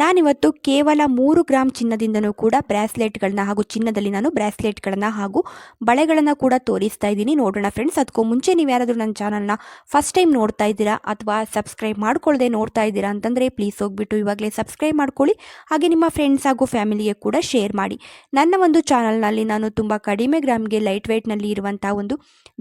ನಾನಿವತ್ತು ಕೇವಲ ಮೂರು ಗ್ರಾಮ್ ಚಿನ್ನದಿಂದನೂ ಕೂಡ ಬ್ರಾಸ್ಲೆಟ್ಗಳನ್ನ ಹಾಗೂ ಚಿನ್ನದಲ್ಲಿ ನಾನು ಬ್ರಾಸ್ಲೆಟ್ಗಳನ್ನು ಹಾಗೂ ಬಳೆಗಳನ್ನು ಕೂಡ ತೋರಿಸ್ತಾ ಇದ್ದೀನಿ. ನೋಡೋಣ ಫ್ರೆಂಡ್ಸ್, ಅದಕ್ಕೂ ಮುಂಚೆ ನೀವು ಯಾರಾದರೂ ನನ್ನ ಚಾನಲ್ನ ಫಸ್ಟ್ ಟೈಮ್ ನೋಡ್ತಾ ಇದ್ದೀರಾ ಅಥವಾ ಸಬ್ಸ್ಕ್ರೈಬ್ ಮಾಡ್ಕೊಳ್ಳದೆ ನೋಡ್ತಾ ಇದ್ದೀರಾ ಅಂತಂದರೆ ಪ್ಲೀಸ್ ಹೋಗ್ಬಿಟ್ಟು ಇವಾಗಲೇ ಸಬ್ಸ್ಕ್ರೈಬ್ ಮಾಡ್ಕೊಳ್ಳಿ, ಹಾಗೆ ನಿಮ್ಮ ಫ್ರೆಂಡ್ಸ್ ಹಾಗೂ ಫ್ಯಾಮಿಲಿಗೆ ಕೂಡ ಶೇರ್ ಮಾಡಿ. ನನ್ನ ಒಂದು ಚಾನಲ್ನಲ್ಲಿ ನಾನು ತುಂಬ ಕಡಿಮೆ ಗ್ರಾಮ್ಗೆ ಲೈಟ್ ವೆಯ್ಟ್ನಲ್ಲಿ ಇರುವಂಥ ಒಂದು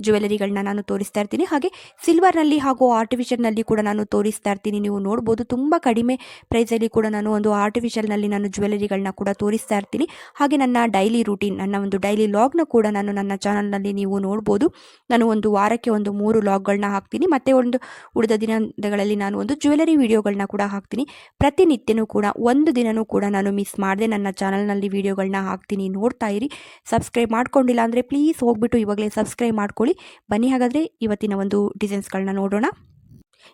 ಜ್ಯುವೆಲರಿಗಳನ್ನ ನಾನು ತೋರಿಸ್ತಾ ಇರ್ತೀನಿ. ಹಾಗೆ ಸಿಲ್ವರ್ನಲ್ಲಿ ಹಾಗೂ ಆರ್ಟಿಫಿಷಿಯಲ್ನಲ್ಲಿ ಕೂಡ ನಾನು ತೋರಿಸ್ತಾ ಇರ್ತೀನಿ. ನೀವು ನೋಡ್ಬೋದು, ತುಂಬ ಕಡಿಮೆ ಪ್ರೈಸಲ್ಲಿ ಕೂಡ ನಾನು ಒಂದು ಆರ್ಟಿಫಿಷಿಯಲ್ನಲ್ಲಿ ನಾನು ಜ್ಯುವೆಲರಿಗಳನ್ನ ಕೂಡ ತೋರಿಸ್ತಾ ಇರ್ತೀನಿ. ಹಾಗೆ ನನ್ನ ಡೈಲಿ ರೂಟೀನ್ ನನ್ನ ಒಂದು ಡೈಲಿ ಲಾಗ್ನ ಕೂಡ ನಾನು ನನ್ನ ಚಾನಲ್ನಲ್ಲಿ ನೀವು ನೋಡ್ಬೋದು. ನಾನು ಒಂದು ವಾರಕ್ಕೆ ಒಂದು ಮೂರು ಲಾಗ್ಗಳನ್ನ ಹಾಕ್ತೀನಿ. ಮತ್ತು ಒಂದು ಉಳಿದ ದಿನಗಳಲ್ಲಿ ನಾನು ಒಂದು ಜ್ಯುವೆಲರಿ ವಿಡಿಯೋಗಳನ್ನ ಕೂಡ ಹಾಕ್ತೀನಿ. ಪ್ರತಿನಿತ್ಯನೂ ಕೂಡ ಒಂದು ದಿನನೂ ಕೂಡ ನಾನು ಮಿಸ್ ಮಾಡದೆ ನನ್ನ ಚಾನಲ್ನಲ್ಲಿ ವಿಡಿಯೋಗಳನ್ನ ಹಾಕ್ತೀನಿ. ನೋಡ್ತಾ ಇರಿ. ಸಬ್ಸ್ಕ್ರೈಬ್ ಮಾಡ್ಕೊಂಡಿಲ್ಲ ಅಂದರೆ ಪ್ಲೀಸ್ ಹೋಗ್ಬಿಟ್ಟು ಇವಾಗಲೇ ಸಬ್ಸ್ಕ್ರೈಬ್ ಮಾಡ್ಕೊಳ್ಳಿ. ಬನ್ನಿ ಹಾಗಾದರೆ ಇವತ್ತಿನ ಒಂದು ಡಿಸೈನ್ಸ್ಗಳನ್ನ ನೋಡೋಣ.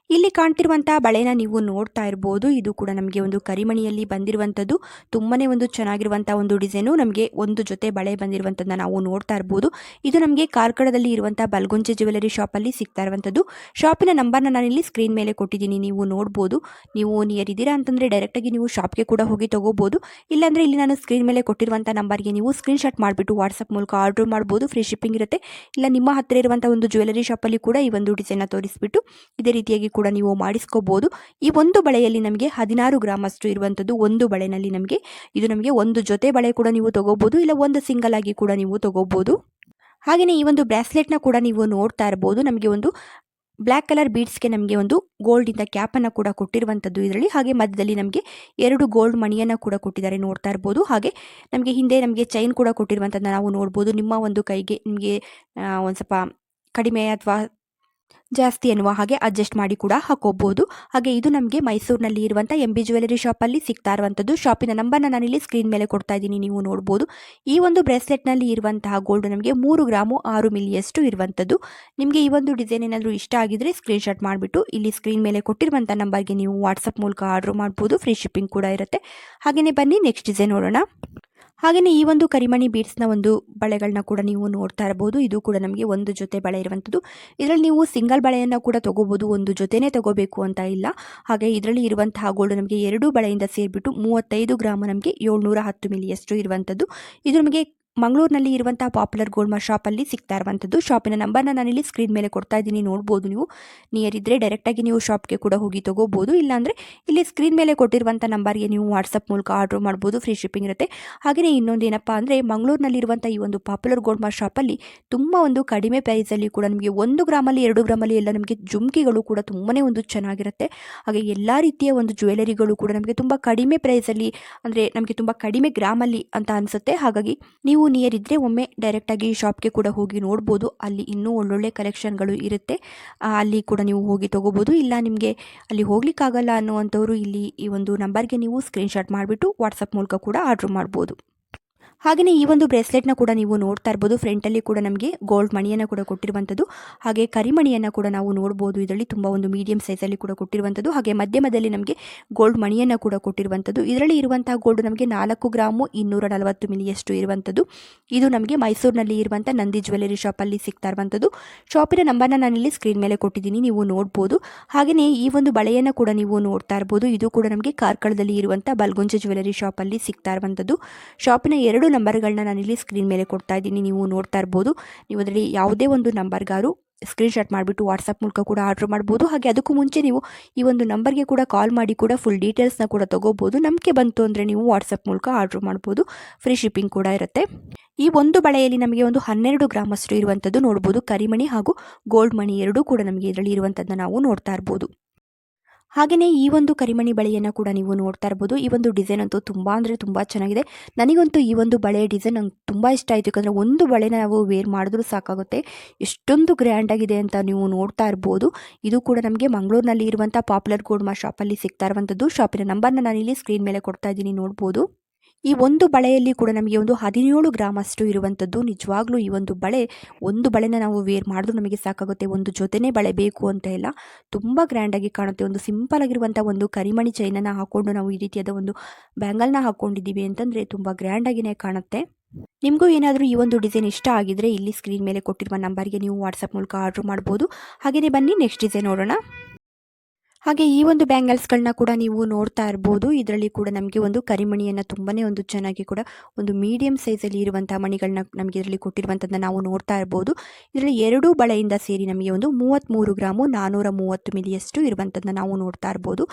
ಇಲ್ಲಿ ಕಾಣ್ತಿರುವಂತಹ ಬಳೆನ ನೀವು ನೋಡ್ತಾ ಇರಬಹುದು ಇದು ಕೂಡ ನಮಗೆ ಒಂದು ಕರಿಮಣಿಯಲ್ಲಿ ಬಂದಿರುವಂತದ್ದು ತುಂಬಾನೇ ಒಂದು ಚೆನ್ನಾಗಿರುವಂತಹ ಒಂದು ಡಿಸೈನು ನಮಗೆ ಒಂದು ಜೊತೆ ಬಳೆ ಬಂದಿರುವಂಥದ್ದನ್ನ ನಾವು ನೋಡ್ತಾ ಇರಬಹುದು ಇದು ನಮಗೆ ಕಾರ್ಕಳದಲ್ಲಿ ಇರುವಂತಹ ಬಲ್ಗುಂಜೆ ಜ್ಯುವೆಲರಿ ಶಾಪಲ್ಲಿ ಸಿಗ್ತಾ ಇರುವಂತದ್ದು ಶಾಪಿನ ನಂಬರ್ನ ಇಲ್ಲಿ ಸ್ಕ್ರೀನ್ ಮೇಲೆ ಕೊಟ್ಟಿದ್ದೀನಿ. ನೀವು ನೋಡಬಹುದು ನೀವು ನಿಯರ್ ಇದ್ದೀರಾ ಡೈರೆಕ್ಟ್ ಆಗಿ ನೀವು ಶಾಪ್ಗೆ ಕೂಡ ಹೋಗಿ ತಗೋಬಹುದು ಇಲ್ಲಾಂದ್ರೆ ಇಲ್ಲಿ ನಾನು ಸ್ಕ್ರೀನ್ ಮೇಲೆ ಕೊಟ್ಟಿರುವಂಥ ನಂಬರ್ಗೆ ನೀವು ಸ್ಕ್ರೀನ್ ಶಾಟ್ ಮಾಡಿಬಿಟ್ಟು ವಾಟ್ಸಪ್ ಮೂಲಕ ಆರ್ಡರ್ ಮಾಡಬಹುದು ಫ್ರೀ ಶಿಪ್ಪಿಂಗ್ ಇರುತ್ತೆ. ಇಲ್ಲ, ನಿಮ್ಮ ಹತ್ತಿರ ಇರುವಂತಹ ಒಂದು ಜ್ಯುವೆಲರಿ ಅಲ್ಲಿ ಕೂಡ ಈ ಒಂದು ಡಿಸೈನ್ ತೋರಿಸ್ಬಿಟ್ಟು ಇದೇ ರೀತಿಯಾಗಿ ಕೂಡ ನೀವು ಮಾಡಿಸ್ಕೋಬೋದು. ಈ ಒಂದು ಬಳೆಯಲ್ಲಿ ನಮಗೆ ಹದಿನಾರು ಗ್ರಾಮ್ ಅಷ್ಟು ಇರುವಂಥದ್ದು ಒಂದು ಬಳೆನಲ್ಲಿ ನಮಗೆ ಇದು ನಮಗೆ ಒಂದು ಜೊತೆ ಬಳೆ ಕೂಡ ನೀವು ತಗೋಬಹುದು ಇಲ್ಲ ಒಂದು ಸಿಂಗಲ್ ಆಗಿ ಕೂಡ ನೀವು ತಗೋಬಹುದು ಹಾಗೆಯೇ ಈ ಒಂದು ಬ್ರಾಸ್ಲೆಟ್ನ ಕೂಡ ನೀವು ನೋಡ್ತಾ ಇರ್ಬೋದು. ನಮಗೆ ಒಂದು ಬ್ಲ್ಯಾಕ್ ಕಲರ್ ಬೀಡ್ಸ್ಗೆ ನಮಗೆ ಒಂದು ಗೋಲ್ಡಿಂದ ಕ್ಯಾಪನ್ನು ಕೂಡ ಕೊಟ್ಟಿರುವಂಥದ್ದು ಇದರಲ್ಲಿ. ಹಾಗೆ ಮಧ್ಯದಲ್ಲಿ ನಮಗೆ ಎರಡು ಗೋಲ್ಡ್ ಮಣಿಯನ್ನು ಕೂಡ ಕೊಟ್ಟಿದ್ದಾರೆ ನೋಡ್ತಾ ಇರ್ಬೋದು. ಹಾಗೆ ನಮಗೆ ಹಿಂದೆ ನಮಗೆ ಚೈನ್ ಕೂಡ ಕೊಟ್ಟಿರುವಂತದ್ದು ನಾವು ನೋಡ್ಬೋದು. ನಿಮ್ಮ ಒಂದು ಕೈಗೆ ನಿಮಗೆ ಒಂದು ಸ್ವಲ್ಪ ಕಡಿಮೆ ಅಥವಾ ಜಾಸ್ತಿ ಎನ್ನುವ ಹಾಗೆ ಅಡ್ಜಸ್ಟ್ ಮಾಡಿ ಕೂಡ ಹಾಕೋಬಹುದು ಹಾಗೆ ಇದು ನಮಗೆ ಮೈಸೂರಿನಲ್ಲಿ ಇರುವಂಥ ಎಂ ಬಿ ಜ್ಯುವೆಲರಿ ಶಾಪಲ್ಲಿ ಸಿಗ್ತಾ ಇರುವಂಥದ್ದು ಶಾಪಿನ ನಂಬರ್ನ ಇಲ್ಲಿ ಸ್ಕ್ರೀನ್ ಮೇಲೆ ಕೊಡ್ತಾ ಇದ್ದೀನಿ, ನೀವು ನೋಡ್ಬೋದು. ಈ ಒಂದು ಬ್ರೇಸ್ಲೆಟ್ನಲ್ಲಿ ಇರುವಂತಹ ಗೋಲ್ಡ್ ನಮಗೆ ಮೂರು ಗ್ರಾಮು ಆರು ಮಿಲಿಯಷ್ಟು ಇರುವಂಥದ್ದು ನಿಮಗೆ ಈ ಒಂದು ಡಿಸೈನ್ ಏನಾದರೂ ಇಷ್ಟ ಆಗಿದ್ರೆ ಸ್ಕ್ರೀನ್ಶಾಟ್ ಮಾಡಿಬಿಟ್ಟು ಇಲ್ಲಿ ಸ್ಕ್ರೀನ್ ಮೇಲೆ ಕೊಟ್ಟಿರುವಂಥ ನಂಬರ್ಗೆ ನೀವು ವಾಟ್ಸಪ್ ಮೂಲಕ ಆರ್ಡರ್ ಮಾಡ್ಬೋದು. ಫ್ರೀ ಶಿಪ್ಪಿಂಗ್ ಕೂಡ ಇರುತ್ತೆ. ಹಾಗೆಯೇ ಬನ್ನಿ ನೆಕ್ಸ್ಟ್ ಡಿಸೈನ್ ನೋಡೋಣ. ಹಾಗೆಯೇ ಈ ಒಂದು ಕರಿಮಣಿ ಬೀಡ್ಸ್ನ ಒಂದು ಬಳೆಗಳನ್ನ ಕೂಡ ನೀವು ನೋಡ್ತಾ ಇರಬಹುದು ಇದು ಕೂಡ ನಮಗೆ ಒಂದು ಜೊತೆ ಬಳೆ ಇರುವಂಥದ್ದು ಇದರಲ್ಲಿ ನೀವು ಸಿಂಗಲ್ ಬಳೆಯನ್ನು ಕೂಡ ತಗೋಬಹುದು ಒಂದು ಜೊತೆನೇ ತಗೋಬೇಕು ಅಂತ ಇಲ್ಲ. ಹಾಗೆ ಇದರಲ್ಲಿ ಇರುವಂತಹ ಗೋಲ್ಡ್ ನಮಗೆ ಎರಡು ಬಳೆಯಿಂದ ಸೇರಿಬಿಟ್ಟು ಮೂವತ್ತೈದು ಗ್ರಾಮ್ ನಮಗೆ ಏಳ್ನೂರ ಹತ್ತು ಮಿಲಿಯಷ್ಟು ಇರುವಂಥದ್ದು ಇದು ನಮಗೆ ಮಂಗಳೂರಿನಲ್ಲಿ ಇರುವಂತಹ ಪಾಪ್ಯುಲರ್ ಗೋಲ್ಡ್ ಶಾಪಲ್ಲಿ ಸಿಗ್ತಾ ಇರುವಂಥದ್ದು ಶಾಪಿನ ನಂಬರ್ನ ಇಲ್ಲಿ ಸ್ಕ್ರೀನ್ ಮೇಲೆ ಕೊಡ್ತಾ ಇದ್ದೀನಿ, ನೋಡ್ಬೋದು ನೀವು. ನಿಯರ್ ಇದ್ದರೆ ಡೈರೆಕ್ಟಾಗಿ ನೀವು ಶಾಪ್ಗೆ ಕೂಡ ಹೋಗಿ ತೊಗೋಬೋದು. ಇಲ್ಲಾಂದರೆ ಇಲ್ಲಿ ಸ್ಕ್ರೀನ್ ಮೇಲೆ ಕೊಟ್ಟಿರುವಂಥ ನಂಬರ್ಗೆ ನೀವು ವಾಟ್ಸಪ್ ಮೂಲಕ ಆರ್ಡ್ರ್ ಮಾಡ್ಬೋದು ಫ್ರೀ ಶಿಪ್ಪಿಂಗ್ ಇರುತ್ತೆ. ಹಾಗೆಯೇ ಇನ್ನೊಂದು ಏನಪ್ಪ ಅಂದರೆ ಮಂಗಳೂರಿನಲ್ಲಿರುವಂಥ ಈ ಒಂದು ಪಾಪ್ಯುಲರ್ ಗೋಲ್ಡ್ ಶಾಪಲ್ಲಿ ತುಂಬ ಒಂದು ಕಡಿಮೆ ಪ್ರೈಸಲ್ಲಿ ಕೂಡ ನಮಗೆ ಒಂದು ಗ್ರಾಮಲ್ಲಿ ಎರಡು ಗ್ರಾಮಲ್ಲಿ ಎಲ್ಲ ನಮಗೆ ಜುಮ್ಕಿಗಳು ಕೂಡ ತುಂಬಾನೇ ಒಂದು ಚೆನ್ನಾಗಿರುತ್ತೆ. ಹಾಗೆ ಎಲ್ಲ ರೀತಿಯ ಒಂದು ಜ್ಯುವೆಲರಿಗಳು ಕೂಡ ನಮಗೆ ತುಂಬ ಕಡಿಮೆ ಪ್ರೈಸಲ್ಲಿ ಅಂದರೆ ನಮಗೆ ತುಂಬ ಕಡಿಮೆ ಗ್ರಾಮಲ್ಲಿ ಅಂತ ಅನಿಸುತ್ತೆ. ಹಾಗಾಗಿ ನೀವು ನಿಯರ್ ಇದ್ದರೆ ಒಮ್ಮೆ ಡೈರೆಕ್ಟಾಗಿ ಶಾಪ್ಗೆ ಕೂಡ ಹೋಗಿ ನೋಡ್ಬೋದು. ಅಲ್ಲಿ ಇನ್ನೂ ಒಳ್ಳೊಳ್ಳೆ ಕಲೆಕ್ಷನ್ಗಳು ಇರುತ್ತೆ. ಅಲ್ಲಿ ಕೂಡ ನೀವು ಹೋಗಿ ತೊಗೋಬೋದು. ಇಲ್ಲ ನಿಮಗೆ ಅಲ್ಲಿ ಹೋಗ್ಲಿಕ್ಕಾಗಲ್ಲ ಅನ್ನುವಂಥವ್ರು ಇಲ್ಲಿ ಈ ಒಂದು ನಂಬರ್ಗೆ ನೀವು ಸ್ಕ್ರೀನ್ಶಾಟ್ ಮಾಡಿಬಿಟ್ಟು ವಾಟ್ಸಪ್ ಮೂಲಕ ಕೂಡ ಆರ್ಡ್ರ್ ಮಾಡ್ಬೋದು. ಹಾಗೆಯೇ ಈ ಒಂದು ಬ್ರೇಸ್ಲೆಟ್ನ ಕೂಡ ನೀವು ನೋಡ್ತಾ ಇರ್ಬೋದು. ಫ್ರಂಟಲ್ಲಿ ಕೂಡ ನಮಗೆ ಗೋಲ್ಡ್ ಮಣಿಯನ್ನು ಕೂಡ ಕೊಟ್ಟಿರುವಂಥದ್ದು ಹಾಗೆ ಕರಿಮಣಿಯನ್ನು ಕೂಡ ನಾವು ನೋಡ್ಬೋದು. ಇದರಲ್ಲಿ ತುಂಬ ಒಂದು ಮೀಡಿಯಂ ಸೈಜಲ್ಲಿ ಕೂಡ ಕೊಟ್ಟಿರುವಂಥದ್ದು ಹಾಗೆ ಮಧ್ಯಮದಲ್ಲಿ ನಮಗೆ ಗೋಲ್ಡ್ ಮಣಿಯನ್ನು ಕೂಡ ಕೊಟ್ಟಿರುವಂಥದ್ದು ಇದರಲ್ಲಿ ಇರುವಂತಹ ಗೋಲ್ಡ್ ನಮಗೆ ನಾಲ್ಕು ಗ್ರಾಮು ಇನ್ನೂರ ನಲವತ್ತು ಮಿಲಿಯಷ್ಟು ಇರುವಂಥದ್ದು ಇದು ನಮಗೆ ಮೈಸೂರಿನಲ್ಲಿ ಇರುವಂಥ ನಂದಿ ಜ್ಯುವೆಲರಿ ಶಾಪಲ್ಲಿ ಸಿಗ್ತಾ ಇರುವಂಥದ್ದು ಶಾಪಿನ ನಂಬರ್ನ ನಾನಿಲ್ಲಿ ಸ್ಕ್ರೀನ್ ಮೇಲೆ ಕೊಟ್ಟಿದ್ದೀನಿ. ನೀವು ನೋಡ್ಬೋದು. ಹಾಗೆಯೇ ಈ ಒಂದು ಬಳೆಯನ್ನು ಕೂಡ ನೀವು ನೋಡ್ತಾ ಇರ್ಬೋದು. ಇದು ಕೂಡ ನಮಗೆ ಕಾರ್ಕಳದಲ್ಲಿ ಇರುವಂಥ ಬಲ್ಗುಂಜ ಜ್ಯುವೆಲರಿ ಶಾಪಲ್ಲಿ ಸಿಗ್ತಾ ಇರುವಂಥದ್ದು ಶಾಪಿನ ಎರಡು ನಂಬರ್ಗಳನ್ನ ನಾನು ಇಲ್ಲಿ ಸ್ಕ್ರೀನ್ ಮೇಲೆ ಕೊಡ್ತಾ ಇದ್ದೀನಿ, ನೀವು ನೋಡ್ತಾ ಇರ್ಬೋದು. ನೀವು ಅದರಲ್ಲಿ ಯಾವುದೇ ಒಂದು ನಂಬರ್ಗಾರು ಸ್ಕ್ರೀನ್ಶಾಟ್ ಮಾಡಿಬಿಟ್ಟು ವಾಟ್ಸಪ್ ಮೂಲಕ ಕೂಡ ಆರ್ಡ್ರ್ ಮಾಡ್ಬೋದು. ಹಾಗೆ ಅದಕ್ಕೂ ಮುಂಚೆ ನೀವು ಈ ಒಂದು ನಂಬರ್ಗೆ ಕೂಡ ಕಾಲ್ ಮಾಡಿ ಕೂಡ ಫುಲ್ ಡೀಟೇಲ್ಸ್ನ ಕೂಡ ತೊಗೋಬೋದು. ನಂಬಿಕೆ ಬಂತು ಅಂದರೆ ನೀವು ವಾಟ್ಸಪ್ ಮೂಲಕ ಆರ್ಡ್ರ್ ಮಾಡ್ಬೋದು. ಫ್ರೀ ಶಿಪ್ಪಿಂಗ್ ಕೂಡ ಇರುತ್ತೆ. ಈ ಒಂದು ಬಳೆಯಲ್ಲಿ ನಮಗೆ ಒಂದು ಹನ್ನೆರಡು ಗ್ರಾಮಷ್ಟು ಇರುವಂಥದ್ದು ನೋಡ್ಬೋದು. ಕರಿಮಣಿ ಹಾಗೂ ಗೋಲ್ಡ್ ಮಣಿ ಎರಡೂ ಕೂಡ ನಮಗೆ ಇದರಲ್ಲಿ ಇರುವಂಥದ್ದನ್ನ ನಾವು ನೋಡ್ತಾ ಇರ್ಬೋದು. ಹಾಗೆಯೇ ಈ ಒಂದು ಕರಿಮಣಿ ಬಳೆಯನ್ನು ಕೂಡ ನೀವು ನೋಡ್ತಾ ಇರ್ಬೋದು. ಈ ಒಂದು ಡಿಸೈನ್ ಅಂತೂ ತುಂಬ ಅಂದರೆ ತುಂಬ ಚೆನ್ನಾಗಿದೆ. ನನಗಂತೂ ಈ ಒಂದು ಬಳೆ ಡಿಸೈನ್ ನಂಗೆ ತುಂಬ ಇಷ್ಟ ಆಯಿತು. ಯಾಕಂದರೆ ಒಂದು ಬಳೆನ ನಾವು ವೇರ್ ಮಾಡಿದ್ರೂ ಸಾಕಾಗುತ್ತೆ. ಎಷ್ಟೊಂದು ಗ್ರ್ಯಾಂಡಾಗಿದೆ ಅಂತ ನೀವು ನೋಡ್ತಾ ಇರ್ಬೋದು. ಇದು ಕೂಡ ನಮಗೆ ಮಂಗಳೂರಿನಲ್ಲಿ ಇರುವಂಥ ಪಾಪ್ಯುಲರ್ ಗೋಲ್ಡ್ ಶಾಪಲ್ಲಿ ಸಿಗ್ತಾ ಇರುವಂಥದ್ದು ಶಾಪಿನ ನಂಬರ್ನ ನಾನಿಲ್ಲಿ ಸ್ಕ್ರೀನ್ ಮೇಲೆ ಕೊಡ್ತಾ ಇದ್ದೀನಿ. ನೋಡ್ಬೋದು. ಈ ಒಂದು ಬಳೆಯಲ್ಲಿ ಕೂಡ ನಮಗೆ ಒಂದು ಹದಿನೇಳು ಗ್ರಾಮ್ ಅಷ್ಟು ಇರುವಂಥದ್ದು. ನಿಜವಾಗ್ಲೂ ಈ ಒಂದು ಬಳೆ, ಒಂದು ಬಳೆನ ನಾವು ವೇರ್ ಮಾಡಿದ್ರು ನಮಗೆ ಸಾಕಾಗುತ್ತೆ. ಒಂದು ಜೊತೆನೇ ಬಳೆ ಬೇಕು ಅಂತ ಇಲ್ಲ. ತುಂಬ ಗ್ರ್ಯಾಂಡಾಗಿ ಕಾಣುತ್ತೆ. ಒಂದು ಸಿಂಪಲ್ ಆಗಿರುವಂಥ ಒಂದು ಕರಿಮಣಿ ಚೈನನ್ನು ಹಾಕ್ಕೊಂಡು ನಾವು ಈ ರೀತಿಯಾದ ಒಂದು ಬ್ಯಾಂಗಲ್ನ ಹಾಕ್ಕೊಂಡಿದ್ದೀವಿ ಅಂತಂದರೆ ತುಂಬ ಗ್ರ್ಯಾಂಡಾಗಿಯೇ ಕಾಣುತ್ತೆ. ನಿಮಗೂ ಏನಾದರೂ ಈ ಒಂದು ಡಿಸೈನ್ ಇಷ್ಟ ಆಗಿದ್ರೆ ಇಲ್ಲಿ ಸ್ಕ್ರೀನ್ ಮೇಲೆ ಕೊಟ್ಟಿರುವ ನಂಬರ್ಗೆ ನೀವು ವಾಟ್ಸಪ್ ಮೂಲಕ ಆರ್ಡ್ರ್ ಮಾಡ್ಬೋದು. ಹಾಗೆಯೇ ಬನ್ನಿ ನೆಕ್ಸ್ಟ್ ಡಿಸೈನ್ ನೋಡೋಣ. ಹಾಗೆ ಈ ಒಂದು ಬ್ಯಾಂಗಲ್ಸ್ಗಳನ್ನ ಕೂಡ ನೀವು ನೋಡ್ತಾ ಇರ್ಬೋದು. ಇದರಲ್ಲಿ ಕೂಡ ನಮಗೆ ಒಂದು ಕರಿಮಣಿಯನ್ನು ತುಂಬಾ ಒಂದು ಚೆನ್ನಾಗಿ ಕೂಡ ಒಂದು ಮೀಡಿಯಂ ಸೈಜಲ್ಲಿ ಇರುವಂತಹ ಮಣಿಗಳನ್ನ ನಮಗೆ ಇದರಲ್ಲಿ ಕೊಟ್ಟಿರುವಂಥದ್ದನ್ನ ನಾವು ನೋಡ್ತಾ ಇರ್ಬೋದು. ಇದರಲ್ಲಿ ಎರಡೂ ಬಳೆಯಿಂದ ಸೇರಿ ನಮಗೆ ಒಂದು ಮೂವತ್ತ್ಮೂರು ಗ್ರಾಮು ನಾನ್ನೂರ ಮೂವತ್ತು ಮಿಲಿಯಷ್ಟು ಇರುವಂಥದ್ದನ್ನ ನಾವು ನೋಡ್ತಾ ಇರ್ಬೋದು.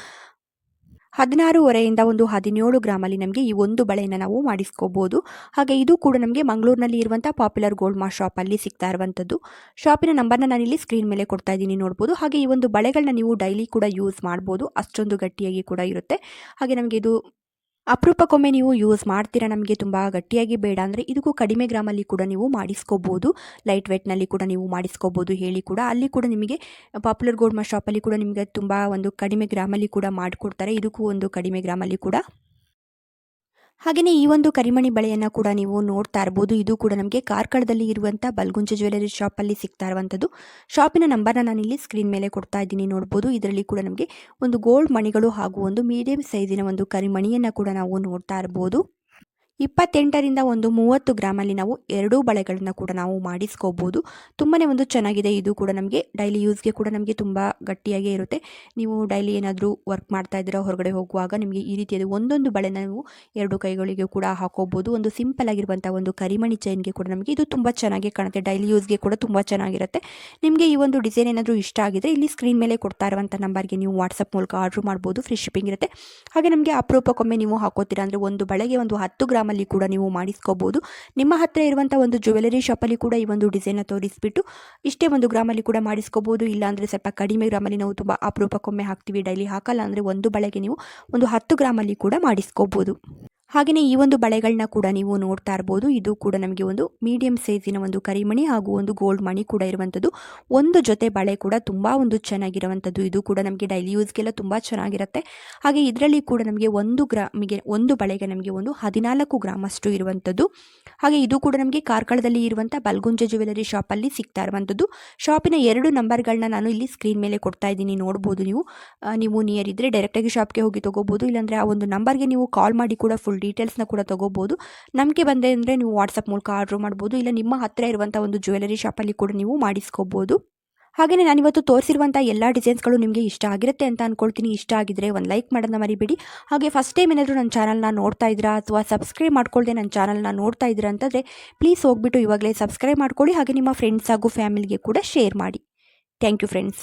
ಹದಿನಾರೂವರೆಯಿಂದ ಒಂದು ಹದಿನೇಳು ಗ್ರಾಮಲ್ಲಿ ನಮಗೆ ಈ ಒಂದು ಬಳೆಯನ್ನು ನಾವು ಮಾಡಿಸ್ಕೋಬೋದು. ಹಾಗೆ ಇದು ಕೂಡ ನಮಗೆ ಮಂಗಳೂರಿನಲ್ಲಿ ಇರುವಂಥ ಪಾಪ್ಯುಲರ್ ಗೋಲ್ಡ್ ಮಾ ಶಾಪಲ್ಲಿ ಸಿಗ್ತಾ ಇರುವಂಥದ್ದು ಶಾಪಿನ ನಂಬರ್ನ ಇಲ್ಲಿ ಸ್ಕ್ರೀನ್ ಮೇಲೆ ಕೊಡ್ತಾ ಇದ್ದೀನಿ ನೋಡ್ಬೋದು. ಹಾಗೆ ಈ ಒಂದು ಬಳೆಗಳನ್ನ ನೀವು ಡೈಲಿ ಕೂಡ ಯೂಸ್ ಮಾಡ್ಬೋದು. ಅಷ್ಟೊಂದು ಗಟ್ಟಿಯಾಗಿ ಕೂಡ ಇರುತ್ತೆ. ಹಾಗೆ ನಮಗೆ ಇದು ಅಪರೂಪಕ್ಕೊಮ್ಮೆ ನೀವು ಯೂಸ್ ಮಾಡ್ತೀರಾ ನಮಗೆ ತುಂಬ ಗಟ್ಟಿಯಾಗಿ ಬೇಡ ಅಂದರೆ ಇದಕ್ಕೂ ಕಡಿಮೆ ಗ್ರಾಮಲ್ಲಿ ಕೂಡ ನೀವು ಮಾಡಿಸ್ಕೋಬೋದು. ಲೈಟ್ ವೇಟ್ನಲ್ಲಿ ಕೂಡ ನೀವು ಮಾಡಿಸ್ಕೋಬೋದು ಹೇಳಿ ಕೂಡ. ಅಲ್ಲಿ ಕೂಡ ನಿಮಗೆ ಪಾಪ್ಯುಲರ್ ಗೋಲ್ಡ್ ಶಾಪಲ್ಲಿ ಕೂಡ ನಿಮಗೆ ತುಂಬ ಒಂದು ಕಡಿಮೆ ಗ್ರಾಮಲ್ಲಿ ಕೂಡ ಮಾಡಿಕೊಡ್ತಾರೆ. ಇದಕ್ಕೂ ಒಂದು ಕಡಿಮೆ ಗ್ರಾಮಲ್ಲಿ ಕೂಡ ಹಾಗೆಯೇ ಈ ಒಂದು ಕರಿಮಣಿ ಬಳೆಯನ್ನು ಕೂಡ ನೀವು ನೋಡ್ತಾ ಇರ್ಬೋದು. ಇದು ಕೂಡ ನಮಗೆ ಕಾರ್ಕಳದಲ್ಲಿ ಇರುವಂಥ ಬಲ್ಗುಂಜ ಜ್ಯುವೆಲರಿ ಶಾಪಲ್ಲಿ ಸಿಗ್ತಾ ಇರುವಂಥದ್ದು ಶಾಪಿನ ನಂಬರ್ನ ನಾನು ಇಲ್ಲಿ ಸ್ಕ್ರೀನ್ ಮೇಲೆ ಕೊಡ್ತಾ ಇದ್ದೀನಿ ನೋಡ್ಬೋದು. ಇದರಲ್ಲಿ ಕೂಡ ನಮಗೆ ಒಂದು ಗೋಲ್ಡ್ ಮಣಿಗಳು ಹಾಗೂ ಒಂದು ಮೀಡಿಯಂ ಸೈಜಿನ ಒಂದು ಕರಿಮಣಿಯನ್ನು ಕೂಡ ನಾವು ನೋಡ್ತಾ ಇರ್ಬೋದು. ಇಪ್ಪತ್ತೆಂಟರಿಂದ ಒಂದು ಮೂವತ್ತು ಗ್ರಾಮಲ್ಲಿ ನಾವು ಎರಡೂ ಬಳೆಗಳನ್ನು ಕೂಡ ನಾವು ಮಾಡಿಸ್ಕೋಬೋದು. ತುಂಬಾ ಒಂದು ಚೆನ್ನಾಗಿದೆ. ಇದು ಕೂಡ ನಮಗೆ ಡೈಲಿ ಯೂಸ್ಗೆ ಕೂಡ ನಮಗೆ ತುಂಬ ಗಟ್ಟಿಯಾಗೇ ಇರುತ್ತೆ. ನೀವು ಡೈಲಿ ಏನಾದರೂ ವರ್ಕ್ ಮಾಡ್ತಾ ಇದ್ದೀರಾ, ಹೊರಗಡೆ ಹೋಗುವಾಗ ನಿಮಗೆ ಈ ರೀತಿಯಾದ ಒಂದೊಂದು ಬಳೆ ನಾವು ಎರಡು ಕೈಗಳಿಗೆ ಕೂಡ ಹಾಕೋಬೋದು. ಒಂದು ಸಿಂಪಲ್ ಆಗಿರುವಂಥ ಒಂದು ಕರಿಮಣಿ ಚೈನ್ಗೆ ಕೂಡ ನಮಗೆ ಇದು ತುಂಬ ಚೆನ್ನಾಗಿ ಕಾಣುತ್ತೆ. ಡೈಲಿ ಯೂಸ್ಗೆ ಕೂಡ ತುಂಬ ಚೆನ್ನಾಗಿರುತ್ತೆ. ನಿಮಗೆ ಈ ಒಂದು ಡಿಸೈನ್ ಏನಾದರೂ ಇಷ್ಟ ಆಗಿದ್ರೆ ಇಲ್ಲಿ ಸ್ಕ್ರೀನ್ ಮೇಲೆ ಕೊಡ್ತಾ ಇರುವಂಥ ನಂಬರ್ಗೆ ನೀವು ವಾಟ್ಸಪ್ ಮೂಲಕ ಆರ್ಡ್ರ್ ಮಾಡ್ಬೋದು. ಫ್ರೀ ಶಿಪ್ಪಿಂಗ್ ಇರುತ್ತೆ. ಹಾಗೆ ನಮಗೆ ಅಪರೂಪಕ್ಕೊಮ್ಮೆ ನೀವು ಹಾಕೋತೀರಾ ಅಂದರೆ ಒಂದು ಬಳೆಗೆ ಒಂದು ಹತ್ತು ಗ್ರಾಮ್ ಗ್ರಾಮಲ್ಲಿ ಕೂಡ ನೀವು ಮಾಡಿಸ್ಕೋಬೋದು. ನಿಮ್ಮ ಹತ್ತಿರ ಇರುವಂಥ ಒಂದು ಜ್ಯುವೆಲರಿ ಶಾಪಲ್ಲಿ ಕೂಡ ಈ ಒಂದು ಡಿಸೈನ ತೋರಿಸ್ಬಿಟ್ಟು ಇಷ್ಟೇ ಒಂದು ಗ್ರಾಮಲ್ಲಿ ಕೂಡ ಮಾಡಿಸ್ಕೋಬೋದು. ಇಲ್ಲಾಂದರೆ ಸ್ವಲ್ಪ ಕಡಿಮೆ ಗ್ರಾಮಲ್ಲಿ ನಾವು ತುಂಬ ಅಪರೂಪಕ್ಕೊಮ್ಮೆ ಹಾಕ್ತೀವಿ. ಡೈಲಿ ಹಾಕಲ್ಲ ಅಂದರೆ ಒಂದು ಬಳೆಗೆ ನೀವು ಒಂದು ಹತ್ತು ಗ್ರಾಮಲ್ಲಿ ಕೂಡ ಮಾಡಿಸ್ಕೋಬೋದು. ಹಾಗೆಯೇ ಈ ಒಂದು ಬಳೆಗಳನ್ನ ಕೂಡ ನೀವು ನೋಡ್ತಾ ಇರ್ಬೋದು. ಇದು ಕೂಡ ನಮಗೆ ಒಂದು ಮೀಡಿಯಂ ಸೈಜಿನ ಒಂದು ಕರಿಮಣಿ ಹಾಗೂ ಒಂದು ಗೋಲ್ಡ್ ಮಣಿ ಕೂಡ ಇರುವಂಥದ್ದು ಒಂದು ಜೊತೆ ಬಳೆ ಕೂಡ ತುಂಬ ಒಂದು ಚೆನ್ನಾಗಿರುವಂಥದ್ದು ಇದು ಕೂಡ ನಮಗೆ ಡೈಲಿ ಯೂಸ್ಗೆಲ್ಲ ತುಂಬ ಚೆನ್ನಾಗಿರುತ್ತೆ. ಹಾಗೆ ಇದರಲ್ಲಿ ಕೂಡ ನಮಗೆ ಒಂದು ಗ್ರಾಮಿಗೆ ಒಂದು ಬಳೆಗೆ ನಮಗೆ ಒಂದು ಹದಿನಾಲ್ಕು ಗ್ರಾಮ್ ಅಷ್ಟು ಇರುವಂಥದ್ದು ಹಾಗೆ ಇದು ಕೂಡ ನಮಗೆ ಕಾರ್ಕಳದಲ್ಲಿ ಇರುವಂಥ ಬಲ್ಗುಂಜ ಜ್ಯುವೆಲರಿ ಶಾಪಲ್ಲಿ ಸಿಗ್ತಾ ಇರುವಂಥದ್ದು ಶಾಪಿನ ಎರಡು ನಂಬರ್ಗಳನ್ನ ನಾನು ಇಲ್ಲಿ ಸ್ಕ್ರೀನ್ ಮೇಲೆ ಕೊಡ್ತಾ ಇದ್ದೀನಿ. ನೋಡ್ಬೋದು ನೀವು. ನೀವು ನಿಯರ್ ಇದ್ದರೆ ಡೈರೆಕ್ಟಾಗಿ ಶಾಪ್ಗೆ ಹೋಗಿ ತೊಗೋಬೋದು. ಇಲ್ಲಾಂದರೆ ಆ ಒಂದು ನಂಬರ್ಗೆ ನೀವು ಕಾಲ್ ಮಾಡಿ ಕೂಡ ಫುಲ್ ಡೀಟೇಲ್ಸ್ನ ಕೂಡ ತೊಗೋಬೋದು. ನಮಗೆ ಬಂದೆ ಅಂದರೆ ನೀವು ವಾಟ್ಸಪ್ ಮೂಲಕ ಆರ್ಡ್ರ್ ಮಾಡ್ಬೋದು. ಇಲ್ಲ ನಿಮ್ಮ ಹತ್ತಿರ ಇರುವಂಥ ಒಂದು ಜ್ಯುವೆಲರಿ ಶಾಪಲ್ಲಿ ಕೂಡ ನೀವು ಮಾಡಿಸ್ಕೋಬೋದು. ಹಾಗೆಯೇ ನಾನಿವತ್ತು ತೋರಿಸಿರುವಂಥ ಎಲ್ಲ ಡಿಸೈನ್ಸ್ಗಳು ನಿಮಗೆ ಇಷ್ಟ ಆಗಿರುತ್ತೆ ಅಂತ ಅಂದ್ಕೊಳ್ತೀನಿ ಇಷ್ಟ ಆಗಿದ್ರೆ ಒಂದು ಲೈಕ್ ಮಾಡೋದನ್ನ ಮರಿಬೇಡಿ. ಹಾಗೆ ಫಸ್ಟ್ ಟೈಮ್ ಏನಾದರೂ ನನ್ನ ಚಾನಲ್ನ ನೋಡ್ತಾ ಇದ್ದೀರಾ ಅಥವಾ ಸಬ್ಸ್ಕ್ರೈಬ್ ಮಾಡ್ಕೊಳ್ಳದೆ ನನ್ನ ಚಾನಲ್ನ ನೋಡ್ತಾ ಇದ್ದೀರಾ ಅಂತಂದರೆ ಪ್ಲೀಸ್ ಹೋಗ್ಬಿಟ್ಟು ಇವಾಗಲೇ ಸಬ್ಸ್ಕ್ರೈಬ್ ಮಾಡ್ಕೊಳ್ಳಿ. ಹಾಗೆ ನಿಮ್ಮ ಫ್ರೆಂಡ್ಸ್ ಹಾಗೂ ಫ್ಯಾಮಿಲಿಗೆ ಕೂಡ ಶೇರ್ ಮಾಡಿ. Thank you friends